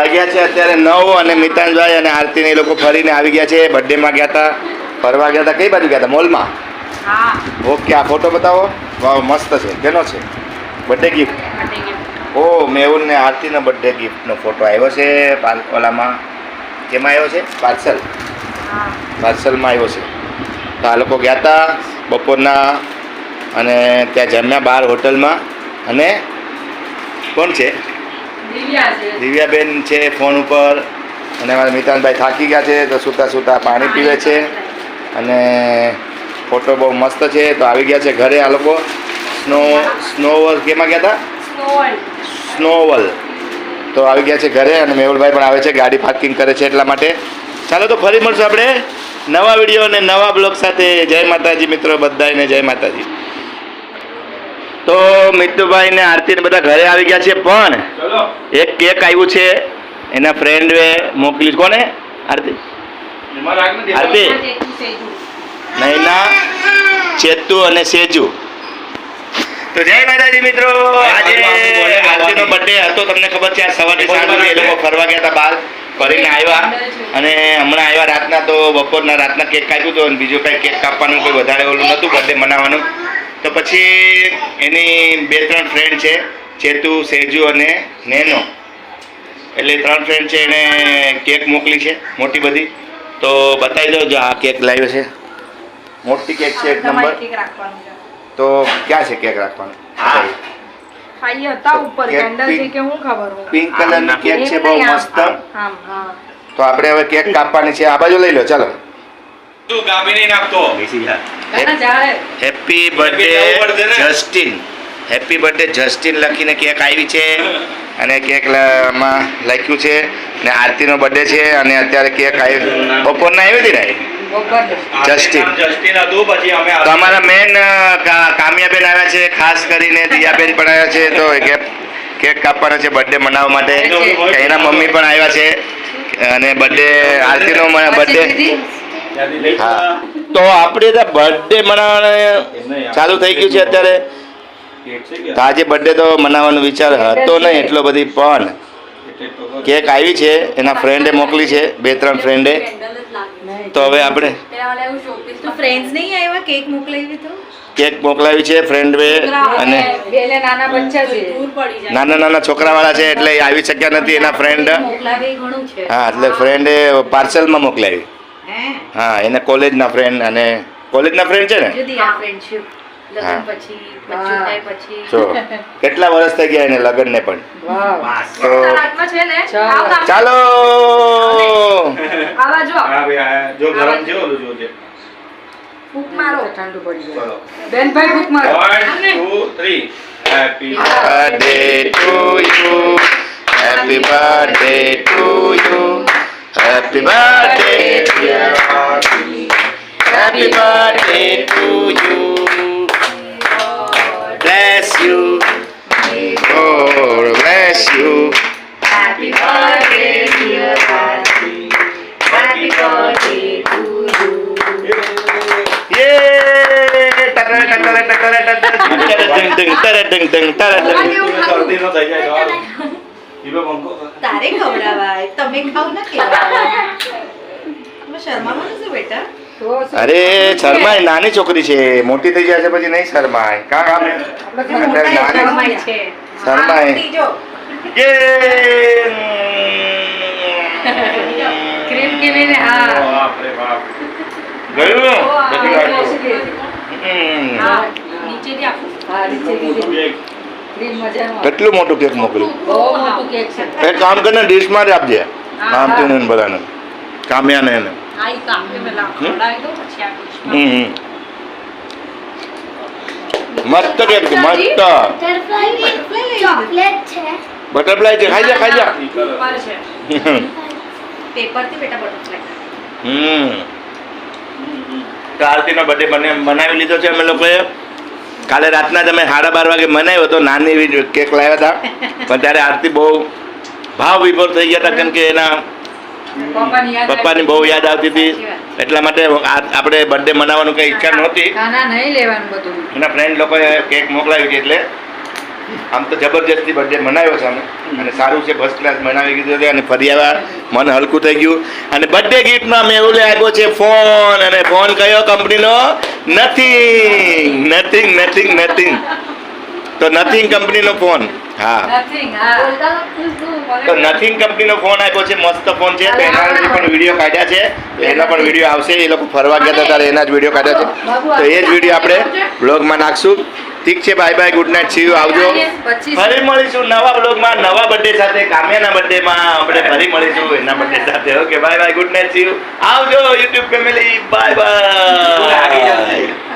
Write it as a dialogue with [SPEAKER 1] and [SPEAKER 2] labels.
[SPEAKER 1] વાગ્યા છે અત્યારે નવ અને મિતાનભાઈ અને આરતી એ લોકો ફરીને આવી ગયા છે. બર્થડે માં ગયા હતા ફરવા ગયા હતા. કઈ બાજુ ગયા હતા? મોલમાં ઓકે આ ફોટો બતાવો. વાવ મસ્ત છે. કેનો છે? બર્થડે ગિફ્ટ
[SPEAKER 2] ગયું
[SPEAKER 1] ઓ મેહુલ ને આરતીનો બર્થડે ગિફ્ટનો ફોટો આવ્યો છે ઓલામાં કેમાં આવ્યો છે? પાર્સલ. પાર્સલમાં આવ્યો છે. તો આ લોકો ગયા હતા બપોરના અને ત્યાં જમ્યા બાર હોટલમાં. અને કોણ છે? દિવ્યાબેન છે ફોન ઉપર અને મારા મિતાનભાઈ થાકી ગયા છે તો સૂતા સૂતા પાણી પીવે છે. અને ફોટો બહુ મસ્ત છે. તો આવી ગયા છે ઘરે આ લોકો. સ્નો સ્નોવલ કેમાં ગયા હતા?
[SPEAKER 2] સ્નોવલ.
[SPEAKER 1] તો આવી ગયા છે ઘરે અને મેહુલભાઈ પણ આવે છે. ગાડી પાર્કિંગ કરે છે એટલા માટે. ચાલો તો ફરી મળશું આપણે નવા વીડિયો અને નવા બ્લોગ સાથે. જય માતાજી મિત્રો બધાને જય માતાજી. તો મિતુભાઈ ને આરતી ને બધા ઘરે આવી ગયા છે પણ એક કેક આવ્યું છે એના ફ્રેન્ડે મોકલી કોને? આરતી. આરતી. નૈના ચેતુ અને સેજુ. તો જય માતાજી મિત્રો. આજે આરતીનો બર્થડે હતો. તમને ખબર છે આ સવારે સાંજે એ લોકો ફરવા ગયા હતા બહાર ફરીને આવ્યા. અને હમણાં આવ્યા રાતના તો બપોરના રાતના કેક કાપ્યું હતું અને બીજું કાંઈ કેક કાપવાનું કોઈ વધારે ઓલું નહોતું બર્થડે મનાવવાનું. તો પછી એની બે ત્રણ ફ્રેન્ડ છે ચેતુ સેજુ અને નેનો. એટલે ત્રણ ફ્રેન્ડ છે એણે કેક મોકલી છે મોટી બધી. તો બતાવી દો જો આ કેક લાવ્યો છે. મોટી કેક છે એક નંબર
[SPEAKER 2] કેક રાખવાનું છે.
[SPEAKER 1] તો ક્યાં છે કેક રાખવાનું? પિંક-
[SPEAKER 2] કે હું ખબર હું
[SPEAKER 1] પિંક કલરની કેક છે બહુ મસ્ત. તો આપણે હવે કેક કાપવાની છે આ બાજુ લઈ લો ચાલો.
[SPEAKER 3] તું કાપી નહીં નાખતો happy birthday
[SPEAKER 1] Justin happy birthday Justin લખીને કેક આવી છે. અને કેકમાં લખ્યું છે. ને આરતીનો બર્થડે છે અને અત્યારે કેક આવી બપોરના આવી હતી ને? જસ્ટિન.
[SPEAKER 3] જસ્ટિન હતું પછી અમે
[SPEAKER 1] તો અમારા મેન કામિયાબેન આવ્યા છે ખાસ કરીને દિયાબેન પણ આવ્યા છે. તો કેક કેક કાપવાના છે બર્થડે મનાવવા માટે. એના મમ્મી પણ આવ્યા છે. અને બર્થડે આરતીનો બર્થડે હા. તો આપણે તો બર્થડે મનાવવાના ચાલુ થઈ ગયું છે અત્યારે? તો આજે બર્થડે તો મનાવવાનો વિચાર હતો નહીં એટલો બધી પણ કેક આવી છે એના ફ્રેન્ડે મોકલી છે બે ત્રણ ફ્રેન્ડે તો હવે આપણે
[SPEAKER 4] કેક મોકલાવી તો?
[SPEAKER 1] કેક મોકલાવી છે ફ્રેન્ડ બે અને
[SPEAKER 2] નાના બચ્ચા છે.
[SPEAKER 4] દૂર પડી જાય.
[SPEAKER 1] નાના નાના છોકરાવાળા છે એટલે એ આવી શક્યા નથી એના ફ્રેન્ડ
[SPEAKER 4] મોકલાવે એ ઘણું છે.
[SPEAKER 1] હા એટલે ફ્રેન્ડે પાર્સલમાં મોકલાવી.
[SPEAKER 4] હે?
[SPEAKER 1] એને કોલેજના ફ્રેન્ડ અને કોલેજના ફ્રેન્ડ છે ને?
[SPEAKER 4] જુદી આ ફ્રેન્ડશિપ લગ્ન પછી બચ્ચું થાય પછી.
[SPEAKER 1] જો કેટલા વર્ષ થઈ ગયા એને પણ? તો
[SPEAKER 2] છે ને? ચાલો. આવ આવ.
[SPEAKER 1] ચાલો!
[SPEAKER 2] આવા જો.
[SPEAKER 3] હા ભાઈ જો ગરમ છે ઓલું જોજે.
[SPEAKER 2] ફૂંક મારો. ઠંડુ પડી જાય. બેનભાઈ ફૂંક મારો.
[SPEAKER 1] To happy birthday, dear Auntie. Happy birthday to you. Bless you. God bless you.
[SPEAKER 4] happy birthday dear Auntie. happy birthday to you
[SPEAKER 1] Yay! ટકરે, ટકરે, ટકરે, ટકરે. ટરે, tongue, ટરે, tongue, tongue, ટરે, tongue.
[SPEAKER 3] શરદી ન થઈ જાય તો ઈબે પંખો કર.
[SPEAKER 4] તારે ખવડાવાય તમે ખાવ ના કેવાય
[SPEAKER 1] અરે શર્માય નાની છોકરી છે. મોટી થઈ જાય છે પછી નહીં શર્માય. કા કામ?
[SPEAKER 2] મોટા
[SPEAKER 1] નાની
[SPEAKER 2] શરમાય છે.
[SPEAKER 1] શરમાય.
[SPEAKER 4] ત્રીજો
[SPEAKER 2] ક્રીમ કેવી ને હા.
[SPEAKER 3] બાપ રે બાપ.
[SPEAKER 1] ગયું? બધી
[SPEAKER 2] આવી
[SPEAKER 1] વાતો.
[SPEAKER 2] છે. હા
[SPEAKER 4] નીચેથી આપું
[SPEAKER 2] હા નીચે દીધી. ક્રીમ મજાનું આવે.
[SPEAKER 1] કેટલું મોટું કેક મોકલ્યું?
[SPEAKER 2] બહુ મોટું કેક છે.
[SPEAKER 1] એક કામ કરીને ડીશમાં જ આપજે. આમ ને બધાને. કામ્યાને એને. મસ્ત કેક છે મસ્ત. બટરફ્લાય છે. ખાઈ જા ખાઈ જા.
[SPEAKER 2] ઉપર છે.
[SPEAKER 4] બેટા બટરફ્લાય.
[SPEAKER 1] હમ. આરતીનો બર્થડે બને મનાવી લીધો છે અમે લોકોએ. કાલે રાતના તમે સાડા બાર વાગે મનાવ્યો હતો નાની એવી કેક લાવ્યા હતા. પણ ત્યારે આરતી બહુ ભાવ વિભોર થઈ ગયા હતા કેમ કે એના
[SPEAKER 2] પપ્પાની
[SPEAKER 1] બહુ યાદ આવતી હતી. એટલા માટે આપણે બર્થડે મનાવવાનું કઈ ઈચ્છા નહોતી.
[SPEAKER 2] ના ના નહીં લેવાનું બધું.
[SPEAKER 1] એના ફ્રેન્ડ લોકોએ કેક મોકલાવી હતી એટલે આમ તો જબરજસ્તી બર્થડે મનાવ્યો છે અમે. અને સારું છે ફર્સ્ટ ક્લાસ મનાવી કીધું છે અને ફરી આવ્યા મન હલકું થઈ ગયું. અને બર્થડે ગિફ્ટમાં મેં એવું લાગ્યો છે ફોન અને ફોન કયો કંપનીનો નથિંગ નથિંગ નથિંગ નથિંગ તો નથિંગ કંપનીનો ફોન હા. તો નથિંગ કંપનીનો ફોન આપ્યો છે મસ્ત ફોન છે. તો એના પણ વીડિયો કાઢ્યા છે. તો એના પણ વીડિયો આવશે એ લોકો ફરવા ગયા હતા ત્યારે એના જ વીડિયો કાઢ્યા છે. તો એ જ વીડિયો આપણે બ્લોગમાં નાખશું. ઠીક છે bye bye good night see you આવજો. ફરી મળીશું નવા બ્લોગમાં નવા બર્થડે સાથે કામ્યાના બર્થડેમાં આપણે ફરી મળીશું એના બર્થડે સાથે. Okay bye bye good night see you આવજો યુટ્યુબ ફેમિલી બાય બાય